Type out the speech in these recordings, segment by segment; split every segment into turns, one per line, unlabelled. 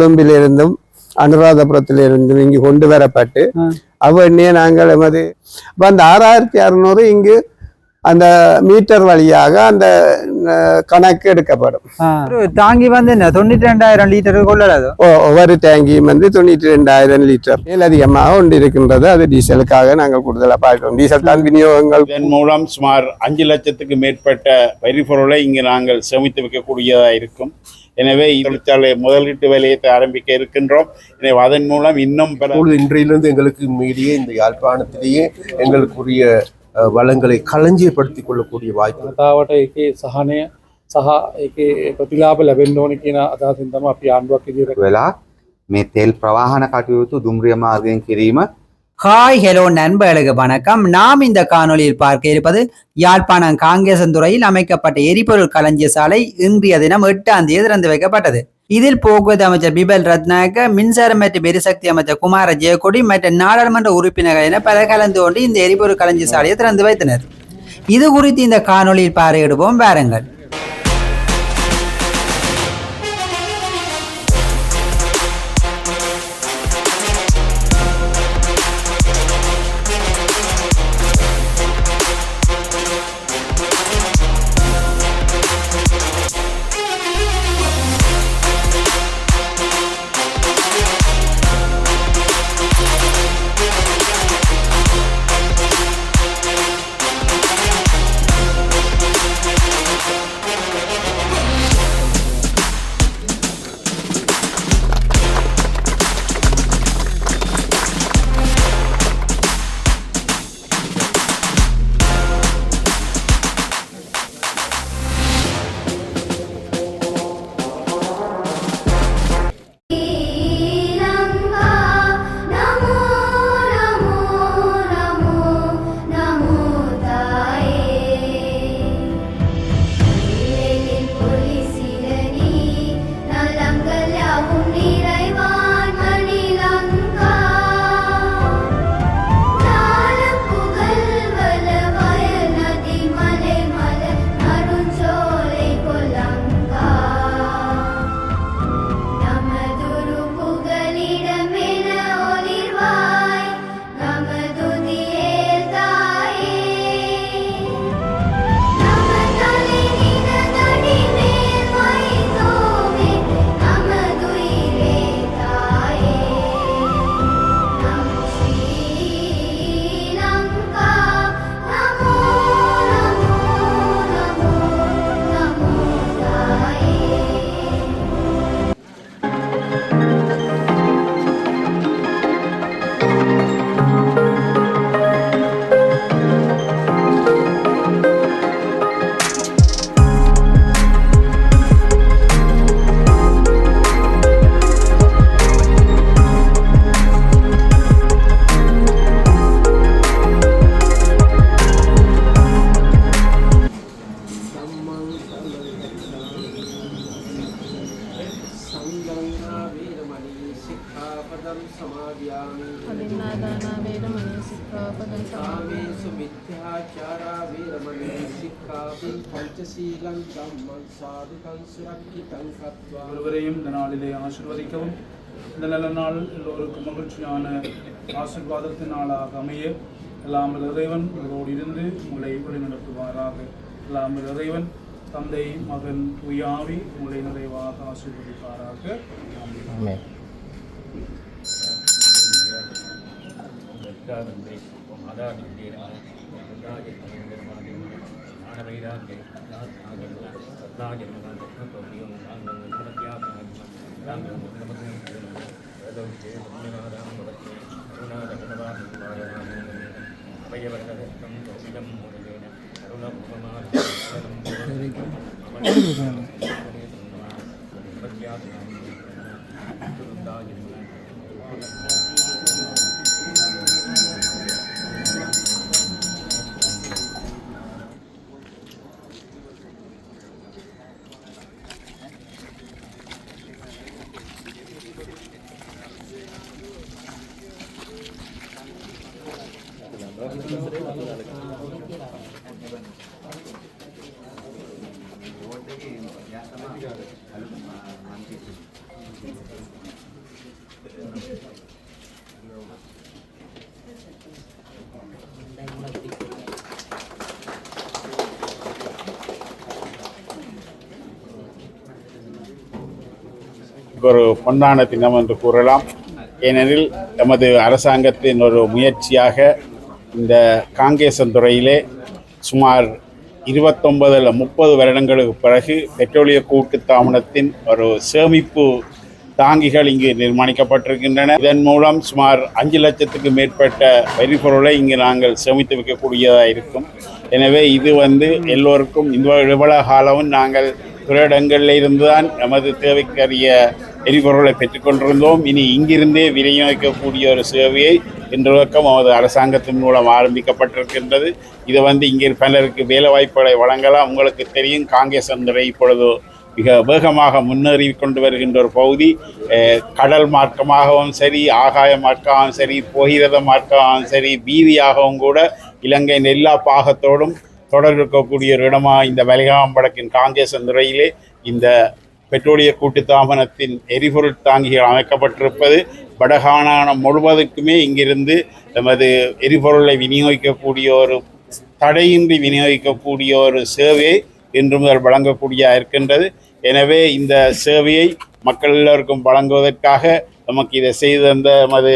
கொழும்பிலிருந்தும் அனுராதபுரத்திலிருந்தும் இங்கு கொண்டு வரப்பட்டு. அவ்வண்ணே நாங்கள் எமது அப்ப அந்த ஆறாயிரத்தி அறுநூறு இங்கு அந்த மீட்டர் வழியாக அந்த கணக்கு எடுக்கப்படும்.
ஒரு தாங்கி வந்து என்ன தொண்ணூற்றி ரெண்டாயிரம் லிட்டர் கொள்ளலாது
ஒவ்வொரு டேங்கியும் வந்து தொண்ணூற்றி ரெண்டாயிரம் லிட்டர் மேலதிகமாக கொண்டு இருக்கின்றது அது டீசலுக்காக நாங்கள் கூடுதலாக பார்க்கிறோம். டீசல் தான் விநியோகங்கள்.
இதன் மூலம் சுமார் அஞ்சு லட்சத்துக்கு மேற்பட்ட வரிபொருளை இங்கு நாங்கள் சேமித்து வைக்கக்கூடியதாக இருக்கும். எனவே தொழிற்சாலை முதலீட்டு வேலையை ஆரம்பிக்க இருக்கின்றோம் எனவே அதன் மூலம் இன்னும் பல
இப்பொழுது இன்றையிலிருந்து எங்களுக்கு மீடியே இந்த யாழ்ப்பாணத்திலேயே எங்களுக்குரிய அஹ், வளங்களை களஞ்சியப்படுத்திக் கொள்ளக்கூடிய வாய்ப்பு
ජනතාවට ඒකේ සහනය සහ ඒකේ ප්‍රතිලාප ලැබෙන්න ඕන කියන අදහසින් තමයි අපි ආණ්ඩුවක් විදිහට
වෙලා මේ තෙල් ප්‍රවාහන කටයුතු දුම්රිය මාර්ගයෙන් කිරීම
ஹாய் ஹலோ நண்பர்களுக்கு வணக்கம். நாம் இந்த காணொளியில் பார்க்க இருப்பது யாழ்ப்பாணம் காங்கேசந்துறையில் அமைக்கப்பட்ட எரிபொருள் களஞ்சிய சாலை இன்றைய தினம் எட்டாம் தேதி திறந்து வைக்கப்பட்டது. இதில் போக்குவரத்து அமைச்சர் பிபல் ரத்னாக மின்சாரம் மற்றும் எரிசக்தி அமைச்சர் குமார ஜெயக்கொடி மற்றும் நாடாளுமன்ற உறுப்பினர்கள் என பல கலந்து கொண்டு இந்த எரிபொருள் களஞ்சிய சாலையை திறந்து வைத்தனர். இது குறித்து இந்த காணொளியில் பார்வையிடுவோம். வாருங்கள்.
ஆபத்து நாளாக அமைய இல்லாமல் இறைவன் உங்களோடு இருந்து உங்களை வழிநடத்துவாராக இல்லாமல் இறைவன் தந்தை மகன் துயாவி உங்களை நிறைவாக ஆசீர்வதிப்பாராக. மாதாஜி பிரதவிஷே சன்னிவாதாம்பவத்தே அருணாரகுணவாதிவாயராமேணே அபயவரதத்தம் கோவிதம் முருகேன அருணபுவமாதனம் பத்யாசனம் திருந்தாயிரம்
ஒரு பொன்னான தினம் என்று கூறலாம். ஏனெனில் எமது அரசாங்கத்தின் ஒரு முயற்சியாக இந்த காங்கேசந்துறையிலே சுமார் இருபத்தொன்பது இல்லை முப்பது வருடங்களுக்கு பிறகு பெட்ரோலிய கூட்டு தாமனத்தின் ஒரு சேமிப்பு தாங்கிகள் இங்கு நிர்மாணிக்கப்பட்டிருக்கின்றன. இதன் மூலம் சுமார் அஞ்சு லட்சத்துக்கு மேற்பட்ட வரிபொருளை இங்கு நாங்கள் சேமித்து வைக்கக்கூடியதாக இருக்கும். எனவே இது வந்து எல்லோருக்கும் இந்த இவ்வளவு காலமும் நாங்கள் பிற இடங்களில் இருந்துதான் நமது தேவைக்கரிய எரிபொருளை பெற்றுக்கொண்டிருந்தோம். இனி இங்கிருந்தே விநியோகிக்கக்கூடிய ஒரு சேவையை இன்றுவக்கம் அவரது அரசாங்கத்தின் மூலம் ஆரம்பிக்கப்பட்டிருக்கின்றது. இது வந்து இங்கே பலருக்கு வேலை வாய்ப்புகளை வழங்கலாம். உங்களுக்கு தெரியும் காங்கிரஸ் துறை இப்பொழுது மிக வேகமாக முன்னேறி கொண்டு வருகின்ற ஒரு பகுதி. கடல் மார்க்கமாகவும் சரி ஆகாய மார்க்கமாகவும் சரி போகிரத மார்க்கமாகவும் சரி வீதியாகவும் கூட இலங்கையின் எல்லா பாகத்தோடும் தொடர் இருக்கக்கூடிய ஒரு இடமாக இந்த வலிகாம் வடக்கின் காங்கேசன் துறையிலே இந்த பெட்ரோலிய கூட்டு தாபனத்தின் எரிபொருள் தாங்கிகள் அமைக்கப்பட்டிருப்பது வடகாணானம் முழுவதுக்குமே இங்கிருந்து நமது எரிபொருளை விநியோகிக்கக்கூடிய ஒரு தடையின்றி விநியோகிக்கக்கூடிய ஒரு சேவையை இன்று முதல் வழங்கக்கூடிய இருக்கின்றது. எனவே இந்த சேவையை மக்கள் எல்லோருக்கும் வழங்குவதற்காக நமக்கு இதை செய்து தந்த நமது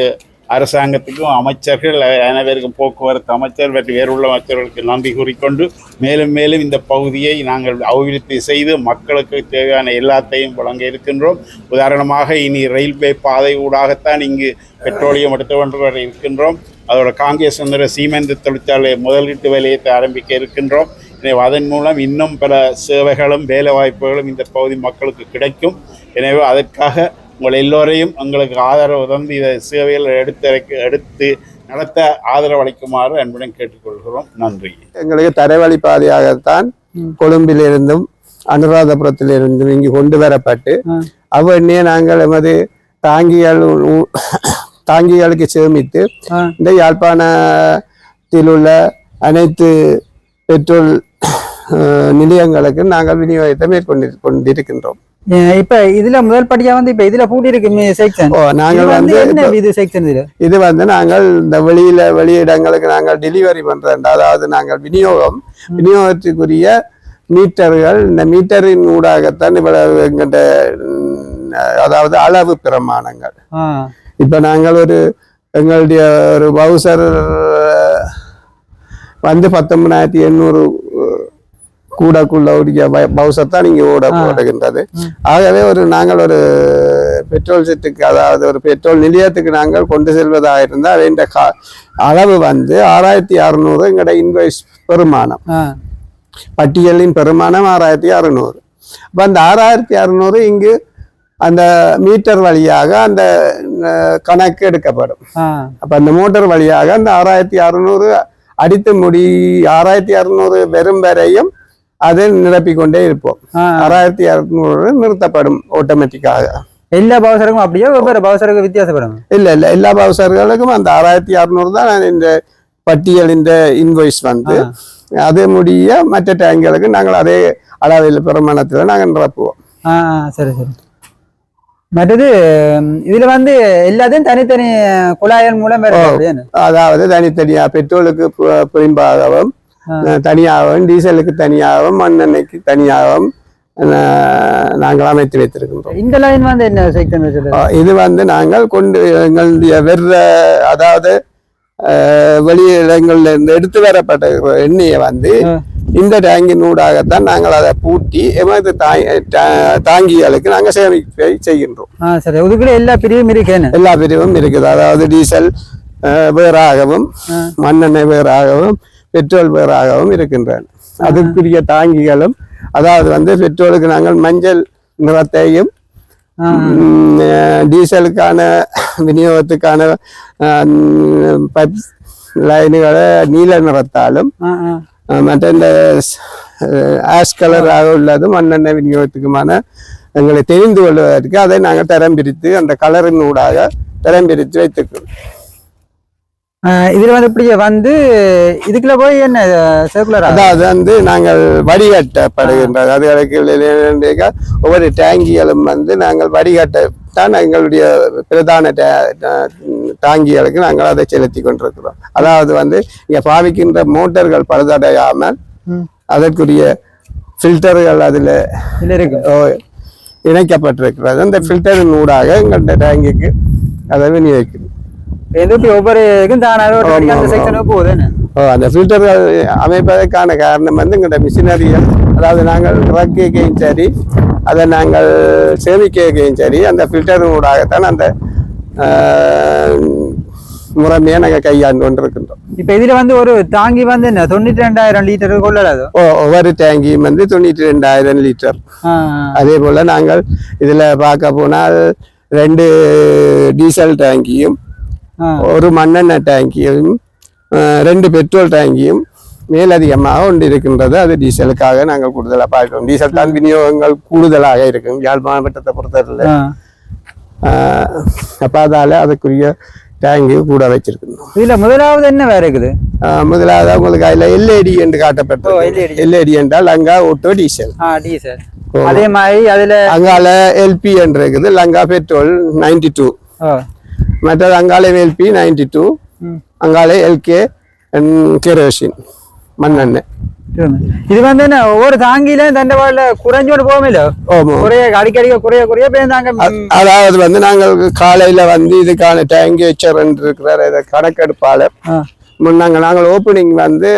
அரசாங்கத்துக்கும் அமைச்சர்கள் அனைவருக்கும் போக்குவரத்து அமைச்சர் மற்றும் வேறுள்ள அமைச்சர்களுக்கு நன்றி கூறிக்கொண்டு மேலும் மேலும் இந்த பகுதியை நாங்கள் அபிவிருத்தி செய்து மக்களுக்கு தேவையான எல்லாத்தையும் வழங்க இருக்கின்றோம். உதாரணமாக இனி ரயில்வே பாதை ஊடாகத்தான் இங்கு பெட்ரோலியம் எடுத்து கொண்டு வர இருக்கின்றோம். அதோட காங்கிரஸ் என்ற சீமெந்து தொழிற்சாலை முதலீட்டு வேலையத்தை ஆரம்பிக்க இருக்கின்றோம். எனவே அதன் மூலம் இன்னும் பல சேவைகளும் வேலை வாய்ப்புகளும் இந்த பகுதி மக்களுக்கு கிடைக்கும். எனவே அதற்காக உங்கள் எல்லோரையும் எங்களுக்கு ஆதரவு தந்து இதை சேவையில் எடுத்து எடுத்து நடத்த ஆதரவு அளிக்குமாறு அன்புடன் கேட்டுக்கொள்கிறோம். நன்றி.
எங்களுக்கு தரைவழி பாதையாகத்தான் கொழும்பிலிருந்தும் அனுராதபுரத்திலிருந்தும் இங்கு கொண்டு வரப்பட்டு அவ்வண்ணே நாங்கள் எமது தாங்கிகள் தாங்கிகளுக்கு சேமித்து. இந்த யாழ்ப்பாணத்தில் உள்ள அனைத்து பெட்ரோல் நிலையங்களுக்கு நாங்கள் விநியோகத்தை மேற்கொண்டு கொண்டிருக்கின்றோம்.
இப்ப இதுல முதல் படியா வந்து இப்ப இதுல பூட்டி இருக்கு செக்ஷன்
நாங்கள் வந்து
இது செக்ஷன் இதுல?
இது வந்து நாங்கள் இந்த வெளியில வெளியிடங்களுக்கு நாங்கள் டெலிவரி பண்றோம். அதாவது நாங்கள் விநியோகம் விநியோகத்துக்குரிய மீட்டர்கள் இந்த மீட்டரின் ஊடாகத்தான் இவ்வளவு எங்கிட்ட அதாவது அளவு பிரமாணங்கள். இப்ப நாங்கள் ஒரு எங்களுடைய ஒரு பவுசர் வந்து பத்தொன்பதாயிரத்தி எண்ணூறு கூடக்குள்ள உடைய பவுசர் தான் இங்கே ஓட போடுகின்றது ஆகவே ஒரு நாங்கள் ஒரு பெட்ரோல் செட்டுக்கு அதாவது ஒரு பெட்ரோல் நிலையத்துக்கு நாங்கள் கொண்டு செல்வதாக இருந்தால் கா அளவு வந்து ஆறாயிரத்தி அறுநூறு எங்களோட இன்வாய்ஸ் பெருமானம். பட்டியலின் பெருமானம் ஆறாயிரத்தி அறுநூறு. அப்போ அந்த ஆறாயிரத்தி அறுநூறு இங்கு அந்த மீட்டர் வழியாக அந்த கணக்கு எடுக்கப்படும். அப்ப அந்த மோட்டார் வழியாக அந்த ஆறாயிரத்தி அறுநூறு அடித்து முடி ஆறாயிரத்தி அறுநூறு வெறும் வரையும் அதை நிரப்பிக் கொண்டே இருப்போம். ஆறாயிரத்தி அறுநூறு நிறுத்தப்படும் ஆட்டோமேட்டிக்காக
எல்லா பவசருக்கும் அப்படியே வெவ்வேறு பவசருக்கு வித்தியாசப்படும்?
இல்ல இல்ல எல்லா பவுசர்களுக்கும் அந்த ஆறாயிரத்தி அறுநூறு தான் இந்த பட்டியலின் இன்வாய்ஸ் வந்து. அது முடிய மற்ற டேங்களுக்கு நாங்கள் அதே அளவில் பிரமாணத்தில் நாங்கள் நிரப்புவோம்.
சரி சரி. மற்றது இதுல வந்து எல்லாத்தையும் தனித்தனி குழாயன் மூலம்
அதாவது தனித்தனியா பெட்ரோலுக்கு புரிம்பாகவும் தனியாகவும் டீசலுக்கு தனியாகவும் மண்ணெண்ணெய்க்கு தனியாகவும் நாங்கள் அமைத்து வைத்திருக்கின்றோம்.
இந்த லைன் வந்து என்ன செக்ஷன்
இது வந்து நாங்கள் கொண்டு எங்களுடைய வெற அதாவது வெளியிடங்கள்ல இருந்து எடுத்து வரப்பட்ட எண்ணெயை வந்து. இந்த டேங்கின் ஊடாகத்தான் நாங்கள் அதை பூட்டி எமது தாங்கிகளுக்கு நாங்கள் சேமிப்பை செய்கின்றோம்.
சரி. எல்லா பிரிவும் இருக்கேன்னு.
எல்லா பிரிவும் இருக்குது. அதாவது டீசல் வேறாகவும். மண்ணெண்ணெய் வேறாகவும் பெட்ரோல் வேறாகவும் இருக்கின்றன. அதுக்குரிய தாங்கிகளும் அதாவது வந்து பெட்ரோலுக்கு நாங்கள் மஞ்சள் நிறத்தையும் டீசலுக்கான விநியோகத்துக்கான பைப் லைனுகளை நீல நிறத்தாலும் மற்ற இந்த ஆஷ் கலராக உள்ளது மண்ணெண்ணெய் விநியோகத்துக்குமான எங்களை தெரிந்து கொள்வதற்கு அதை நாங்கள் தரம் பிரித்து அந்த கலரின் ஊடாக தரம் பிரித்து வைத்துக்கிறோம்
இதுல வந்து இப்படியே வந்து இதுக்குள்ள போய் என்ன சர்க்குலர்
அதாவது வந்து நாங்கள் வடிகட்டப்படுகின்றது. அதுகளுக்கு ஒவ்வொரு டேங்கிகளும் வந்து நாங்கள் வடிகட்டத்தான் எங்களுடைய பிரதான டாங்கிகளுக்கு நாங்கள் அதை செலுத்தி கொண்டிருக்கிறோம். அதாவது வந்து இங்கே பாவிக்கின்ற மோட்டார்கள் பழுதடையாமல். அதற்குரிய ஃபில்டர்கள் அதில் இணைக்கப்பட்டிருக்கிறது. அந்த ஃபில்டரின் ஊடாக எங்கள்கிட்ட டேங்குக்கு அதை விநியோகிக்குது
எந்த ஒவ்வொரு இதுக்கும் தானாக ஒரு
ஆமா,
அந்த. செக்ஷனுக்கு?
ஓ, அந்த ஃபில்டர்கள் அமைப்பதற்கான காரணம் வந்து எங்கள்கிட்ட மிஷினரிகள் அதாவது நாங்கள் இறக்கையும் சரி அதை நாங்கள் சேமிக்கையும் சரி அந்த ஃபில்டர் ஊடாகத்தான் அந்த ஆஹ், முறைமையை நாங்கள் கையாண்டு கொண்டிருக்கின்றோம்
இப்ப இதுல வந்து ஒரு தாங்கி வந்து என்ன தொண்ணூத்தி ரெண்டாயிரம் லிட்டர் கொள்ளலாதோ
ஓ ஒவ்வொரு டேங்கியும் வந்து தொண்ணூற்றி ரெண்டாயிரம் லிட்டர் அதே போல் நாங்கள் இதில் பார்க்க போனால் ரெண்டு டீசல் டேங்கியும் ஒரு மண்ணெண்ணெய் டேங்கியும் ரெண்டு பெட்ரோல் டேங்கியும் மேலதிகமாக ஒன்று இருக்கின்றது அது டீசலுக்காக நாங்கள் கூடுதலாக பார்க்கிறோம். டீசல் தான் விநியோகங்கள் கூடுதலாக இருக்கும். யாழ் மாவட்டத்தை பொறுத்தவரையில். அப்போ அதால் அதுக்குரிய டேங்கு கூட வச்சிருக்கணும்
இதுல முதலாவது என்ன வேற இருக்குது?
முதலாவது உங்களுக்கு அதில் எல்ஏடி என்று காட்டப்பட்டது. எல்ஏடி என்றால் லங்கா ஓட்டோ டீசல்
டீசல் அதே மாதிரி அதுல
அங்கால எல்பி என்று இருக்குது. லங்கா பெட்ரோல் நைன்டி டூ மற்றது அங்காலே எல்பி நைன்டி டூ. அங்காலே எல்கே கெரோசின் மண்ணெண்ணெய்.
இது வந்து என்ன ஒவ்வொரு தாங்கில தண்டவாள குறைஞ்சோடு போகமில்ல
ஆமாம்
குறைய அடிக்கடிக்க குறைய தாங்க
அ- அதாவது வந்து நாங்கள் காலையில வந்து இதுக்கான டேங்கி வச்சர் இருக்கிறார் இதை கணக்கெடுப்பாளர். முன்னாங்க நாங்கள் ஓப்பனிங் வந்து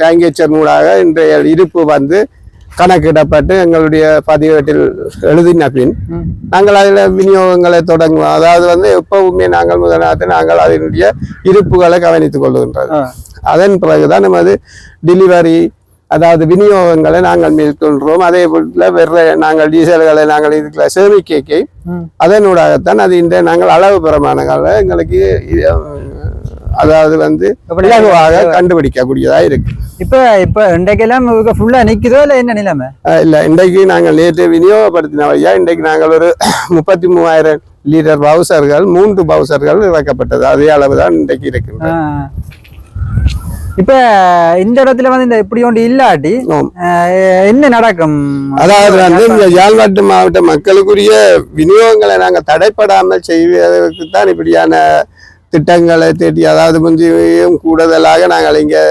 டேங்கி வச்சர் மூடாக இன்றைய இருப்பு வந்து கணக்கிடப்பட்டு எங்களுடைய பதிவேட்டில் எழுதின பின். நாங்கள் அதில் விநியோகங்களை தொடங்குவோம் அதாவது வந்து எப்பவுமே நாங்கள் முதலாவது நாங்கள் அதனுடைய இருப்புகளை கவனித்துக் கொள்கின்றது. அதன் பிறகுதான் நமது டெலிவரி அதாவது விநியோகங்களை நாங்கள் மேற்கொள்கிறோம் அதே போல வேற நாங்கள் டீசல்களை நாங்கள் இதுக்குள்ள சேமிக்கைக்கு
ம்.
அதனூடாகத்தான் அது இந்த நாங்கள் அளவு பிரமாணங்களை எங்களுக்கு அதாவது வந்து? இலகுவாக கண்டுபிடிக்கக்கூடியதா இருக்கு.
இப்ப இப்ப இன்றைக்கெல்லாம் ஃபுல்லா நிக்குதோ இல்ல என்ன நிலைமை?
இல்ல இன்றைக்கு நாங்கள் நேற்று விநியோகப்படுத்தின வழியா இன்றைக்கு நாங்கள் ஒரு முப்பத்தி மூவாயிரம் லிட்டர் பவுசர்கள் மூன்று பவுசர்கள் இறக்கப்பட்டது. அதே அளவு தான் இன்றைக்கு
ஆ.
இருக்கின்றது
இப்ப இந்த இடத்துல வந்து இந்த இப்படி ஒன்று இல்லாட்டி என்ன நடக்கும்?
அதாவது வந்து இந்த யாழ்ப்பாணம் மாவட்ட மக்களுக்குரிய விநியோகங்களை நாங்கள் தடைப்படாமல் செய்வதற்கு தான் இப்படியான திட்டங்களை தேடி அதாவது முந்தையும் கூடுதலாக நாங்கள் இங்கே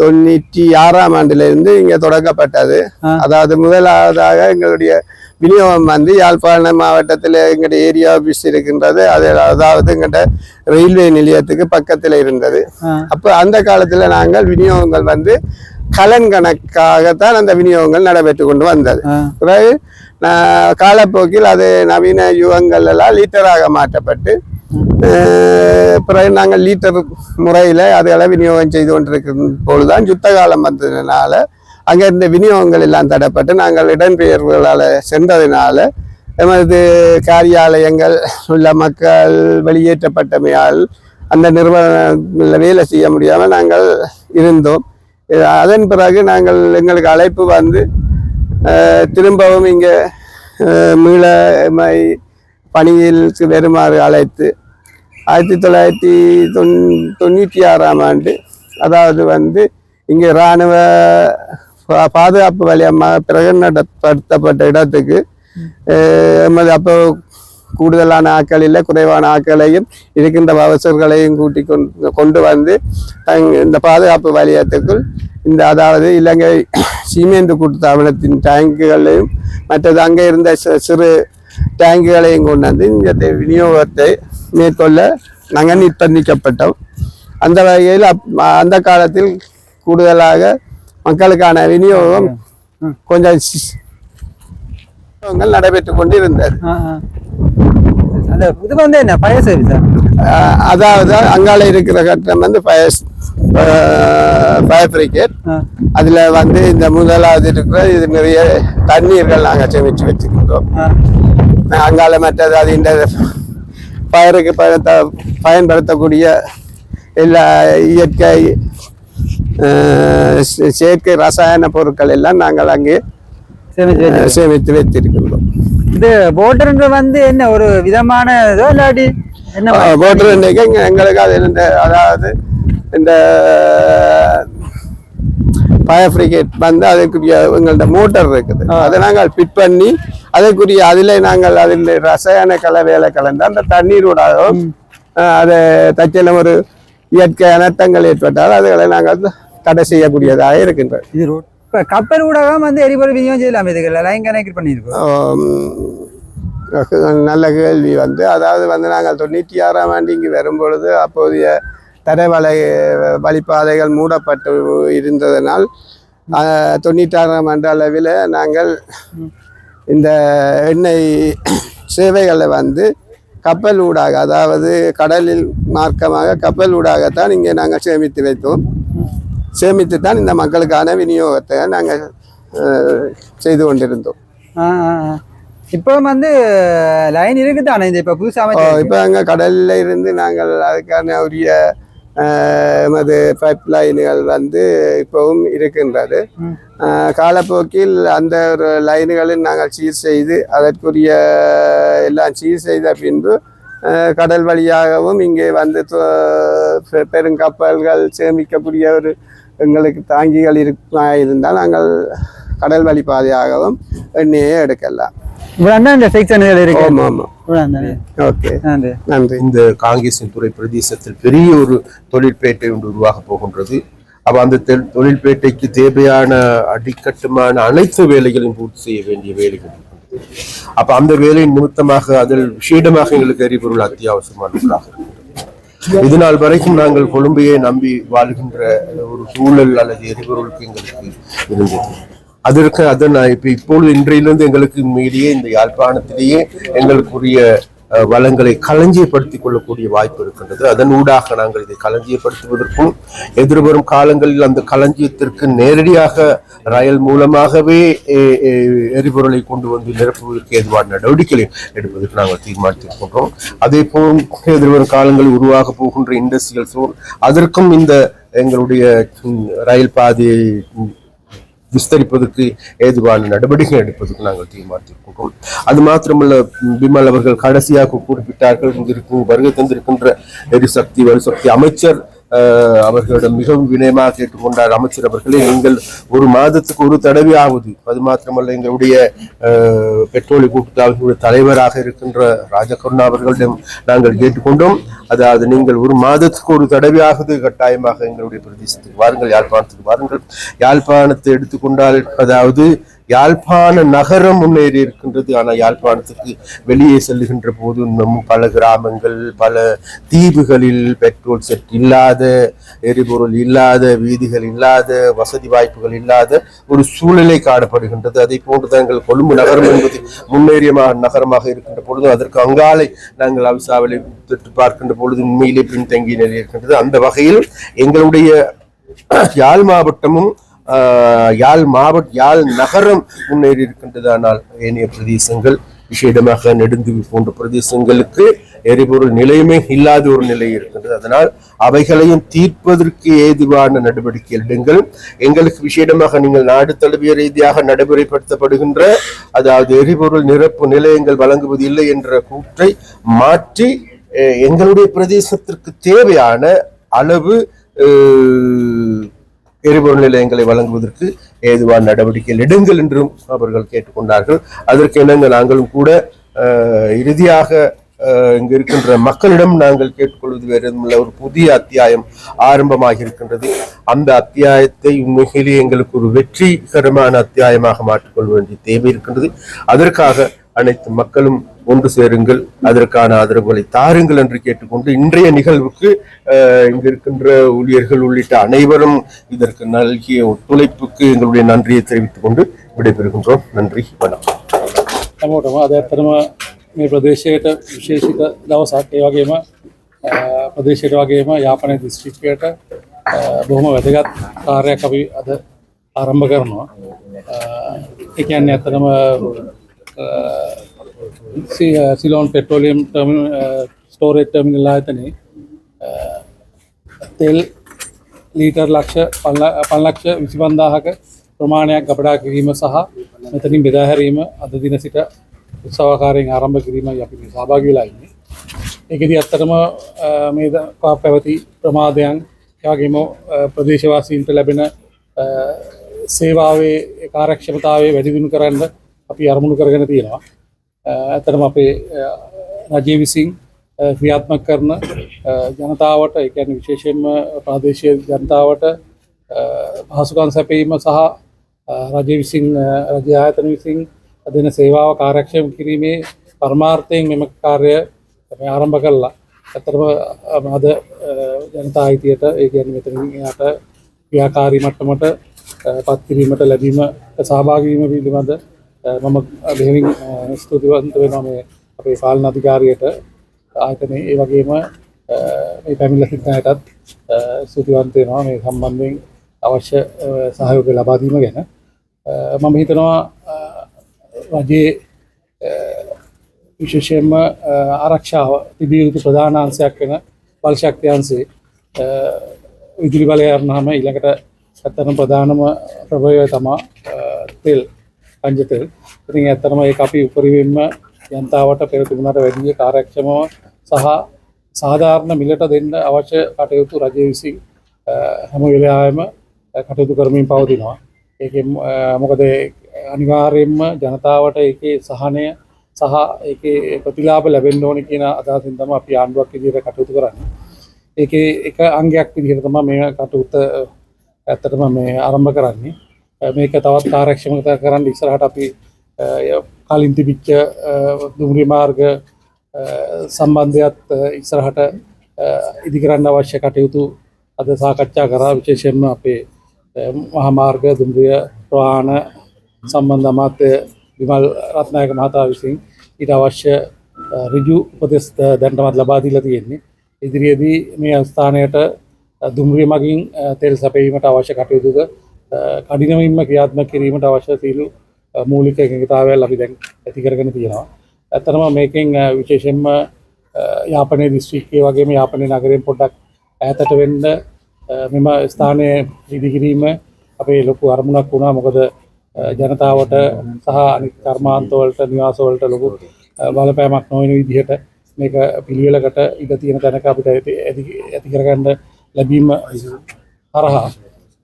தொண்ணூற்றி ஆறாம் ஆண்டிலிருந்து இங்கே தொடங்கப்பட்டது. அதாவது முதலாவதாக எங்களுடைய விநியோகம் வந்து யாழ்ப்பாணம் மாவட்டத்தில் எங்களுடைய ஏரியா ஆஃபீஸ் இருக்கின்றது அது அதாவது எங்கள்கிட்ட ரயில்வே நிலையத்துக்கு பக்கத்தில் இருந்தது. அப்போ அந்த காலத்தில் நாங்கள் விநியோகங்கள் வந்து கலன் கணக்காகத்தான் அந்த விநியோகங்கள் நடைபெற்று கொண்டு வந்தது. பிறகு நான் காலப்போக்கில் அது நவீன யுகங்கள் எல்லாம் லீட்டராக மாற்றப்பட்டு பிறகு நாங்கள் லீட்டர் முறையில் அதெல்லாம் விநியோகம் செய்து கொண்டிருக்கும் பொழுதுதான் யுத்த காலம் வந்ததுனால அங்கே இருந்த விநியோகங்கள் எல்லாம் தடைப்பட்டு நாங்கள் இடம்பெயர்வுகளால் சென்றதுனால எமது காரியாலயங்கள் உள்ள மக்கள் வெளியேற்றப்பட்டமையால் அந்த நிறுவனங்களில் வேலை செய்ய முடியாமல் நாங்கள் இருந்தோம். அதன் பிறகு நாங்கள் எங்களுக்கு அழைப்பு வந்து திரும்பவும் இங்கே மீளமை பணியில் வருமாறு அழைத்து ஆயிரத்தி தொள்ளாயிரத்தி தொண் தொண்ணூற்றி ஆறாம் ஆண்டு அதாவது வந்து இங்கே இராணுவ பா- பாதுகாப்பு வலயமாக பிரகடனப்படுத்தப்பட்ட இடத்துக்கு எமது அப்போ கூடுதலான ஆட்கள் இல்லை குறைவான ஆட்களையும் இருக்கின்ற அவசர்களையும் கூட்டி கொண்டு கொண்டு வந்து இந்த பாதுகாப்பு வலயத்துக்குள் இந்த அதாவது இலங்கை சீமேந்து கூட்டுத்தாபனத்தின் டேங்குகளையும் மற்றது அங்கே இருந்த சிறு டேங்குகளையும் கொண்டு வந்து இந்த விநியோகத்தை மேற்கொள்ள நாங்கள் நிர்பந்திக்கப்பட்டோம். அந்த வகையில் அப் அந்த காலத்தில் கூடுதலாக மக்களுக்கான விநியோகம் கொஞ்சம் நடைபெற்று கொண்டு இருந்தது
இது வந்து என்ன பழைய சர்வீஸா
அதாவது அங்கால இருக்கிற கட்டம் வந்து ஃபயர் ஃபயர் பிரிகேட்
ஆ.
அதில் வந்து இந்த முதலாவது இருக்கிற இது நிறைய தண்ணீர்கள் நாங்கள் சேமித்து வச்சுக்கின்றோம். அங்கால மற்றது அது இந்த பயன்படுத்த பயன்படுத்தக்கூடிய எல்லா இயற்கை செயற்கை ரசாயன பொருட்கள் எல்லாம் நாங்கள் அங்கே சேமித்து வைத்திருக்கின்றோம்
இது போட்டர்ன்ற வந்து என்ன ஒரு விதமான இதோ இல்லாட்டி என்ன மாதிரி?
போட்டு இன்றைக்கு இங்க எங்களுக்கு அது இந்த அதாவது இந்த ஃபயர் பிரிகேட் வந்து அதுக்குரிய எங்கள்ட்ட மோட்டார் இருக்குது. அதை நாங்கள் ஃபிட் பண்ணி அதுக்குரிய அதில் நாங்கள் அதில் ரசாயன கலவையில கலந்து அந்த தண்ணீரோடாகவும் அஹ், அதை தச்சல ஒரு இயற்கை அனர்த்தங்கள் ஏற்பட்டால் அதுகளை நாங்கள் தடை செய்யக்கூடியதாக இருக்கின்றது.
இது ரோட் இப்ப கப்பல் ஊடாக வந்து எரிபொருள் விநியோகம் செய்யலாம் இதுக்கு லைன் கனெக்ட் பண்ணியிருக்கோம்?
நல்ல கேள்வி வந்து அதாவது வந்து நாங்கள் தொண்ணூற்றி ஆறாம் ஆண்டு இங்கு வரும்பொழுது அப்போதைய தரைவலை வழிப்பாதைகள் மூடப்பட்டு இருந்ததனால் தொண்ணூற்றாறாம் ஆண்டு அளவில் நாங்கள் இந்த எண்ணெய் சேவைகளை வந்து கப்பல் ஊடாக அதாவது கடலில் மார்க்கமாக கப்பல் ஊடாகத்தான் இங்கே நாங்கள் சேமித்து வைத்தோம். சேமித்து தான் இந்த மக்களுக்கான விநியோகத்தை நாங்கள் செய்து கொண்டிருந்தோம்.
இப்போ வந்து லைன் இருக்குதானே இந்த இப்போ புதுசாக
இப்போ அங்கே கடலில் இருந்து நாங்கள் அதுக்கான உரிய எமது பைப் லைன்கள் வந்து இப்போவும் இருக்கின்றது. காலப்போக்கில் அந்த ஒரு லைன்களில் நாங்கள் சீர் செய்து அதற்குரிய எல்லாம் சீர் செய்த பின்பு கடல் வழியாகவும் இங்கே வந்து பெருங்கப்பல்கள் சேமிக்கக்கூடிய ஒரு எங்களுக்கு தாங்கிகள் இருப்பா இருந்தால் நாங்கள் கடல் வழி பாதையாகவும் எண்ணெயை எடுக்கலாம்.
இவ்வளோ இந்த செக்ஷன்கள் இருக்கு.
ஆமாம் ஆமாம்
இந்த துறை பிரதேசத்தில் பெரிய ஒரு தொழிற்பேட்டை ஒன்று உருவாக போகின்றது. அப்ப அந்த தொழிற்பேட்டைக்கு தேவையான அடிக்கட்டுமான அனைத்து வேலைகளையும் பூர்த்தி செய்ய வேண்டிய வேலைகள். அப்ப அந்த வேலையின் நிமித்தமாக அதில் விஷேடமாக எங்களுக்கு எரிபொருள் அத்தியாவசியமான ஒன்றாக இருக்கின்றது. இதனால் வரைக்கும் நாங்கள் கொழும்பையே நம்பி வாழ்கின்ற ஒரு சூழல் அல்லது எரிபொருளுக்கு எங்களுக்கு இருந்தது. அதற்கு அதை நான் இப்போ இப்பொழுது இன்றையிலிருந்து எங்களுக்கு மீடியே இந்த யாழ்ப்பாணத்திலேயே எங்களுக்குரிய வளங்களை களஞ்சியப்படுத்திக் கொள்ளக்கூடிய வாய்ப்பு இருக்கின்றது. அதன் ஊடாக நாங்கள் இதை களஞ்சியப்படுத்துவதற்கும் எதிர்வரும் காலங்களில் அந்த களஞ்சியத்திற்கு நேரடியாக ரயில் மூலமாகவே எரிபொருளை கொண்டு வந்து நிரப்புவதற்கு ஏதுவான நடவடிக்கைகளை எடுப்பதற்கு நாங்கள் தீர்மானித்திருக்கின்றோம் அதே போல் எதிர்வரும் காலங்களில் உருவாக போகின்ற இண்டஸ்ட்ரியல் சோன் அதற்கும் இந்த எங்களுடைய ரயில் பாதையை விஸ்தரிப்பதற்கு ஏதுவான நடவடிக்கை எடுப்பதற்கு நாங்கள் தீர்மானித்திருக்கின்றோம். அது மாத்திரமல்ல பிமல் அவர்கள் கடைசியாக குறிப்பிட்டார்கள் இங்கிருக்கும் வருகை தந்திருக்கின்ற எரிசக்தி வலுசக்தி அமைச்சர் அவர்களிடம் மிகவும் வினயமாக கேட்டுக்கொண்டார் அமைச்சர் அவர்களே நீங்கள் ஒரு மாதத்துக்கு ஒரு தடவை ஆகுது அது மாத்திரமல்ல எங்களுடைய அஹ், பெட்ரோலிய கூட்டுத்தாபனுடைய தலைவராக இருக்கின்ற ராஜகருணா அவர்களிடம் நாங்கள் கேட்டுக்கொண்டோம் அதாவது நீங்கள் ஒரு மாதத்துக்கு ஒரு தடவையாவது கட்டாயமாக எங்களுடைய பிரதேசத்துக்கு வாருங்கள் யாழ்ப்பாணத்துக்கு வாருங்கள். யாழ்ப்பாணத்தை எடுத்துக்கொண்டால் அதாவது யாழ்ப்பாண நகரம் முன்னேறி இருக்கின்றது. ஆனால் யாழ்ப்பாணத்துக்கு வெளியே செல்லுகின்ற போது இன்னும் பல கிராமங்கள் பல தீவுகளில் பெட்ரோல் செட் இல்லாத எரிபொருள் இல்லாத வீதிகள் இல்லாத வசதி வாய்ப்புகள் இல்லாத ஒரு சூழ்நிலை காணப்படுகின்றது. அதை போன்றுதான் எங்கள் கொழும்பு நகரம் என்பது முன்னேறிய நகரமாக இருக்கின்ற பொழுது அதற்கு அங்காலை நாங்கள் அவிசாவலை தொட்டு பார்க்கின்ற பொழுது உண்மையிலே பின்தங்கிய நிலை இருக்கின்றது அந்த வகையில் எங்களுடைய யாழ் மாவட்டமும் யாழ் மாவட்ட யாழ் நகரம் முன்னேறி இருக்கின்றதானால் ஏனைய பிரதேசங்கள் விசேடமாக நெடுந்துவி போன்ற பிரதேசங்களுக்கு எரிபொருள் நிலையுமே இல்லாத ஒரு நிலை இருக்கின்றது. அதனால் அவைகளையும் தீர்ப்பதற்கு ஏதுவான நடவடிக்கை எடுங்கள். எங்களுக்கு விசேடமாக நீங்கள் நாடு தழுவிய ரீதியாக நடைமுறைப்படுத்தப்படுகின்ற அதாவது எரிபொருள் நிரப்பு நிலையங்கள் வழங்குவது இல்லை என்ற கூற்றை மாற்றி எங்களுடைய பிரதேசத்திற்கு தேவையான அளவு எரிபொருள் நிலையங்களை வழங்குவதற்கு ஏதுவான நடவடிக்கைகள் எடுங்கள் என்றும் அவர்கள் கேட்டுக்கொண்டார்கள். அதற்கு இணங்க நாங்களும் கூட இறுதியாக இங்கு இருக்கின்ற மக்களிடம் நாங்கள் கேட்டுக்கொள்வது வேறு இல்லை. ஒரு புதிய அத்தியாயம் ஆரம்பமாக இருக்கின்றது அந்த அத்தியாயத்தை உண்மையிலேயே எங்களுக்கு ஒரு வெற்றிகரமான அத்தியாயமாக மாற்றிக்கொள்ள வேண்டிய தேவை இருக்கின்றது. அதற்காக அனைத்து மக்களும் ஒன்று சேருங்கள் அதற்கான ஆதரவுகளை தாருங்கள் என்று கேட்டுக்கொண்டு இன்றைய நிகழ்வுக்கு அஹ், இங்கு இருக்கின்ற ஊழியர்கள் உள்ளிட்ட அனைவரும் இதற்கு நல்கிய ஒத்துழைப்புக்கு எங்களுடைய நன்றியை தெரிவித்துக் கொண்டு விடைபெறுகின்றோம் நன்றி வணக்கம்
හැමෝටම අද ඇත්තටම මේ ප්‍රදේශයට විශේෂිත දවසක් ඒ වගේම අ, ප්‍රදේශයට වගේම යාපනය දිස්ත්‍රික්කයට අ, බොහොම වැදගත් කාර්යයක් අපි අද ආරම්භ කරනවා ඒ කියන්නේ ඇත්තටම සිලෝන් පෙට්‍රෝලියම් ස්ටෝරේජ් ටර්මිනල් ආයතනයේ අ, තෙල් ලීටර් ලක්ෂ පල්ලක්ෂ විසිබන්දාහක ප්‍රමාණයක් ගබඩා කිරීම සහ මෙතනින් බෙදා හැරීම අද දින සිට උත්සවකාරයෙන් ආරම්භ කිරීමයි අපි මේ සහභාගී වෙලා ඉන්නේ. ඒකෙදි ඇත්තටම අ, මේ දක්වා පැවති ප්‍රමාදයන් එවැගේම අ, uh, ප්‍රදේශවාසීන්ට ලැබෙන අ, සේවාවේ කාර්යක්ෂමතාවය වැඩි දියුණු කරන්න අපි අරමුණු කරගෙන තියෙනවා. අ, ඇත්තටම අපේ අ, රජය විසින් අ, ක්‍රියාත්මක කරන අ, ජනතාවට ඒ කියන්නේ විශේෂයෙන්ම ප්‍රාදේශීය ජනතාවට අ, පහසුකම් සැපීම සහ රජය විසින් රජ ආයතන විසින් දෙන සේවාව කාරක්ෂම කිරීමේ පරමාර්ථයෙන් මෙම කාර්ය මේ ආරම්භ කරලා ඇතරම අද ජනතා අයිතියට ඒ ගැන මෙතනට ක්‍රියාකාරී මට්ටමට පත් කිරීමට ලැබීම සහභාගීම පිළිබඳ මම බෙහෙවින් ස්තුතිවන්ත වෙනවා මේ අපේ පාලන අධිකාරියට ආයතනයේ. ඒ වගේම මේ පැමිණිලා සිටින අයටත් ස්තුතිවන්ත වෙනවා මේ සම්බන්ධයෙන් අවශ්‍ය සහයෝගය ලබා දීම ගැන. මම හිතනවා රජයේ විශේෂයෙන්ම ආරක්ෂාව තිබිය යුතු ප්‍රධාන අංශයක් වෙන බල ශක්තියන්සේ විදුලි බලය අරනහම ඊළඟට ඇත්තටම ප්‍රධානම ප්‍රභවය තමා තෙල්. පංජ තෙල්. ඉතින් ඇත්තටම ඒක අපි උපරිමයෙන්ම ජනතාවට පෙර තිබුණාට වැඩිය කාර්යක්ෂමව සහ සාධාරණ මිලට දෙන්න අවශ්‍ය කටයුතු රජය විසින් හැම වෙලාවෙම කටයුතු කරමින් පවතිනවා. ඒකෙන් මොකද අනිවාර්යයෙන්ම ජනතාවට ඒකේ සහනය සහ ඒකේ ප්‍රතිලාභ ලැබෙන්න ඕනේ කියන අදහසින් තමයි අපි ආණ්ඩුවක් විදිහට කටයුතු කරන්නේ. ඒකේ එක අංගයක් විදිහට තමයි මේ කටයුත්ත ඇත්තටම මේ ආරම්භ කරන්නේ. මේක තවත් කාර්යක්ෂමතා කරන්න ඉස්සරහට අපි කලින් තිබිච්ච දුම්රිය මාර්ග සම්බන්ධයත් ඉස්සරහට ඉදිකරන්න අවශ්‍ය කටයුතු අද සාකච්ඡා කරා විශේෂයෙන්ම අපේ මහාමාර්ග දුම්රිය ප්‍රවාහන සම්බන්ධ අමාත්‍ය විමල් රත්නායක මහතා විසින් ඊට අවශ්‍ය ඍජු උපදෙස් දැනටමත් ලබා දීලා තියෙන්නේ. ඉදිරියේදී මේ ස්ථානයට දුම්රිය මගින් තෙල් සැපයීමට අවශ්‍ය කටයුතුද කඩිනමින්ම ක්‍රියාත්මක කිරීමට අවශ්‍ය සීලු මූලික එකඟතාවයල් අපි දැන් ඇති කරගෙන තියෙනවා. ඇත්තටම මේකෙන් විශේෂයෙන්ම යාපනයේ දිස්ත්‍රික්කයේ වගේම යාපනයේ නගරයෙන් පොඩ්ඩක් ඈතට වෙන්න මෙම ස්ථානයේ ඉදිකිරීම අපේ ලොකු අරමුණක් වුණා. මොකද ජනතාවට සහ අනිත් කර්මාන්තවලට නිවාසවලට ලොකු බලපෑමක් නොවන විදිහට මේක පිළිවෙලකට ඉඩ තියෙන තැනක අපිට ඇති කරගන්න ලැබීම හරහා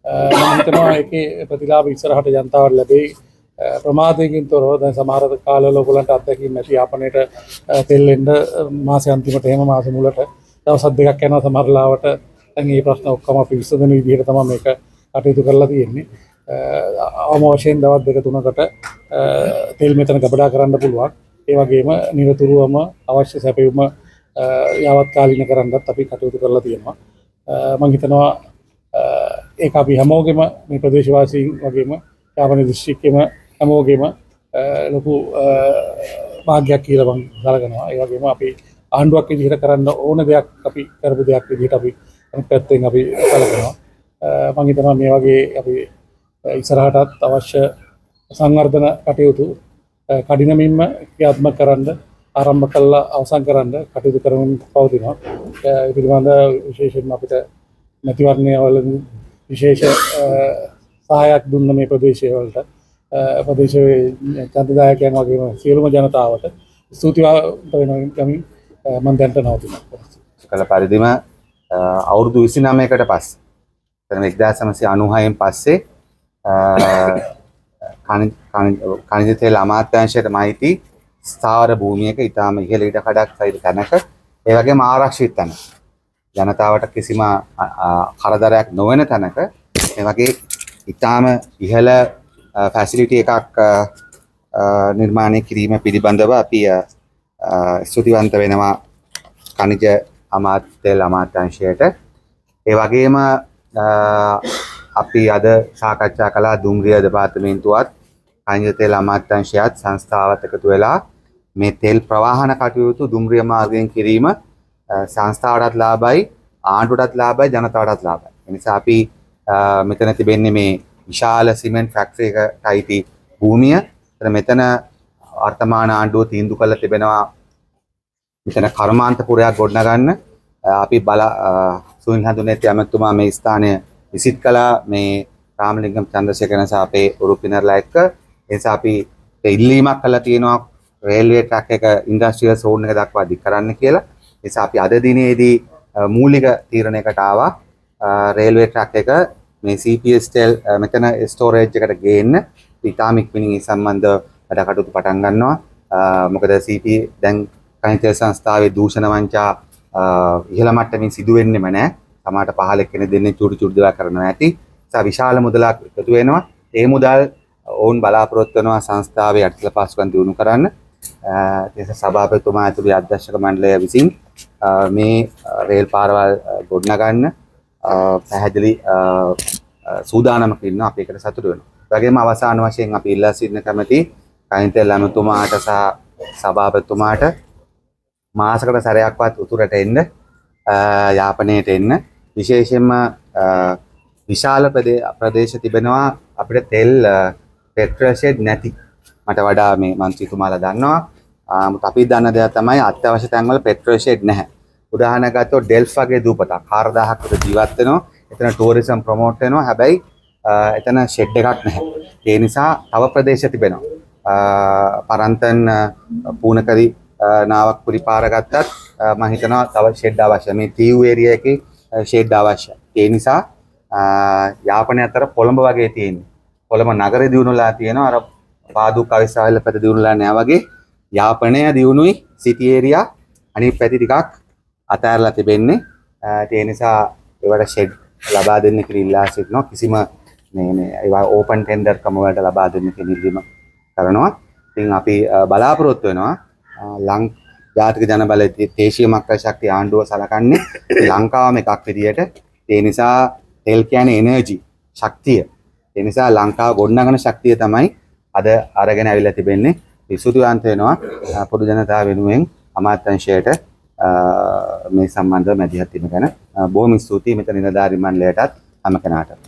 මම හිතනවා ඒකේ ප්‍රතිලාභ ඉස්සරහට ජනතාවට ලැබෙයි. ප්‍රමාදයකින් තොරව දැන් සමහර කාලවල ඔයගලන්ට අත්දැකීම් නැති යාපනයේට තෙල් එන්න මාසෙ අන්තිමට එහෙම මාස මුලට දවස් දෙකක් යනවා සමහර ලාවට. දැන් මේ ප්‍රශ්න ඔක්කොම අපි විසඳන විදිහට තමයි මේක කටයුතු කරලා තියෙන්නේ. අවම වශයෙන් දවස් දෙක තුනකට තෙල් මෙතන ගබඩා කරන්න පුළුවන්. ඒ වගේම නිරතුරුවම අවශ්‍ය සැපයුම යාවත් කාලීන කරන්නත් අපි කටයුතු කරලා තියෙනවා. මං හිතනවා ඒක අපි හැමෝගෙම මේ ප්‍රදේශවාසීන් වගේම යාපන දිස්ත්‍රික්කෙම හැමෝගෙම ලොකු භාග්‍යයක් කියලා මං සලකනවා ඒ වගේම අපි ආණ්ඩුවක් විදිහට කරන්න ඕන දෙයක් අපි කරපු දෙයක් විදිහට අපි අනිත් පැත්තෙන් අපි සලකනවා මං හිතනවා මේ වගේ අපි ඉස්සරහටත් අවශ්‍ය සංවර්ධන කටයුතු කඩිනමින්ම ක්‍රියාත්මක කරන්න ආරම්භ කල්ලා අවසන් කරන්න කටයුතු කරමින් පවතිනවා. ඒ පිළිබඳ විශේෂයෙන්ම අපිට මැතිවරණය වලදී විශේෂ සහයක් දුන්න මේ ප්‍රදේශය වලට ප්‍රදේශයේ චන්දදායකයන් වගේම සියලුම ජනතාවට ස්තුතිවන්ත වෙනවා යමින් මම දැනට නවතිනවා.
කල පරිදිම අවුරුදු 29කට පස්සේ එතන 1996න් පස්සේ කණිජ තෙල් අමාත්‍යාංශයට මයිති ස්ථාවර භූමියක ඊටාම ඉහළ ඉඩ කඩක් සහිත තැනක ඒ වගේම ආරක්ෂිත තැනක ජනතාවට කිසිම අ, අ, කරදරයක් නොවන තැනක එවගේ ඉතාම ඉහළ ෆැසිලිට එකක් අ, අ, නිර්මාණය කිරීම පිළිබඳව අපි අ, අ, ස්තුතිවන්ත වෙනවා කනිජ අමාත්‍යල් අමාත්‍යංශයට ඒ වගේම අ, අපි අද සාකච්ඡා කලා දුම්රිය දෙපාර්තමේන්තුවත් කනිජ තෙල් අමාත්‍යංශයත් සංස්ථාවත් එකතු වෙලා මේ තෙල් ප්‍රවාහන කටයුතු දුම්රිය මාර්ගයෙන් කිරීම අ, සංස්ථාවටත් ලාබයි ආණ්ඩුවටත් ලාබයි ජනතාවටත් ලාබයි එනිසා අපි අ, මෙතන තිබෙන්නේ මේ විශාල සිමෙන්ට් ෆැක්ටරි එකට අයිති භූමිය. එතන මෙතන වර්තමාන ආණ්ඩුව තීන්දුව කළ තිබෙනවා මෙතන කර්මාන්තපුරයක් ගොඩනගන්න. අ, අපි බල සුනිල් හඳුනේති ඇමතුමා මේ ස්ථානය විසිට් කළා. මේ රාමලිංගම් චන්ද්‍රසේකරන සහ අපේ උරුපිනර්ලා එක්ක. ඒ නිසා අපි ඉල්ලීමක් කළා තියෙනවා රේල්වේ ට්‍රැක් එක ඉන්ඩස්ට්‍රියල් සෝන් එක දක්වා දික් කරන්න කියලා. ඒ නිසා අපි අද දිනේදී අ, මූලික තීරණයකට ආවා අ, රේල්වේ ට්‍රැක් එක මේ CPS ටෙල් අ, මෙතන ස්ටෝරේජ් එකට ගේන්න ඉතාම ඉක්මනින් ඒ සම්බන්ධ වැඩ කටයුතු පටන් ගන්නවා. අ, මොකද CP දැන් කනිතෙල් සංස්ථාවේ දූෂණ වංචා අ, ඉහළ මට්ටමින් සිදු වෙන්නෙම නැහැ. සමහරට පහල කෙනෙක් දෙන්නේ චුටි චුටි දේවල් කරනවා ඇති. නිසා විශාල මුදලක් එකතු වෙනවා. ඒ මුදල් ඔවුන් බලාපොරොත්තු වෙනවා සංස්ථාවේ යටිතල පහසුකම් දියුණු කරන්න. අ, ඒ සභාපතිතුමා ඇතුළු අධ්‍යක්ෂක මණ්ඩලය විසින් අ, මේ අ, රේල් පාරවල් අ, ගොඩනගන්න අ, පැහැදිලි අ, අ, සූදානමක ඉන්න අපි ඒකට සතුටු වෙනවා. ඒ වගේම අවසාන වශයෙන් අපි ඉල්ලා සිටින කැමති කයින්තෙල් ඇමතුමාට සහ සභාපතිතුමාට මාසකට සැරයක්වත් උතුරට එන්න අ, යාපනයට එන්න විශේෂයෙන්ම අ, විශාල ප්‍රදේ- ප්‍රදේශ තිබෙනවා අපිට තෙල් පෙට්‍රෂෙඩ් නැති මට වඩා මේ මන්ත්‍රීතුමාලා දන්නවා ආමුත් අපි දන්න දෙයක් තමයි අත්‍යවශ්‍ය තැන්වල පෙට්‍රෝෂෙඩ් නැහැ. උදාහරණයක් ගත්තොත් ඩෙල්ෆ් වගේ දූපතක් 4000ක් විතර ජීවත් වෙනවා. එතන ටූරිසම් ප්‍රොමෝට් වෙනවා. හැබැයි අ, එතන ෂෙඩ් එකක් නැහැ. ඒ නිසා තව ප්‍රදේශ තිබෙනවා. අ, පරන්තන් අ, පූනකරි අ, නාවක් පුරිපාර ගත්තත් අ, මම හිතනවා තව ෂෙඩ් අවශ්‍යයි. මේ ටීයු ඒරියා එකේ ෂෙඩ් අවශ්‍යයි. ඒ නිසා අ, යාපනය අතර කොළඹ වගේ තියෙන්නේ. කොළඹ නගරය දියුණුලා තියෙනවා. අර පාදු කවිසාවල පැත දියුණුලා නෑ වගේ යාපනය දියුණුයි සිටි ඒරියා අනිත් පැති ටිකක් අතෑරලා තිබෙන්නේ. අ, ඒ නිසා ඒවට ෂෙඩ් ලබා දෙන්න කියලා ඉල්ලා සිටිනවා. කිසිම මේ මේ ඒවා ඕපන් ටෙන්ඩර් ක්‍රම වලට ලබා දෙන්න කියන ඉල්ලීම කරනවා. ඉතින් අපි අ, බලාපොරොත්තු වෙනවා අ, ලං ජාතික ජනබල දේශීය මක්කර ශක්තිය ආණ්ඩුව සලකන්නේ ලංකාවම එකක් විදියට. ඒ නිසා තෙල් කියන්නේ එනර්ජි ශක්තිය. ඒ නිසා ලංකාව ගොඩනගන ශක්තිය තමයි අද අරගෙන ඇවිල්ලා තිබෙන්නේ. විසුතුවන්ත වෙනවා අ, පොදු ජනතාව වෙනුවෙන් අමාත්‍යංශයට අ, මේ සම්බන්ධව මැදිහත් වීම ගැන අ, බොහොම ස්තුතියි මෙතන නිලධාරි මණ්ඩලයටත් හැම කෙනාටම.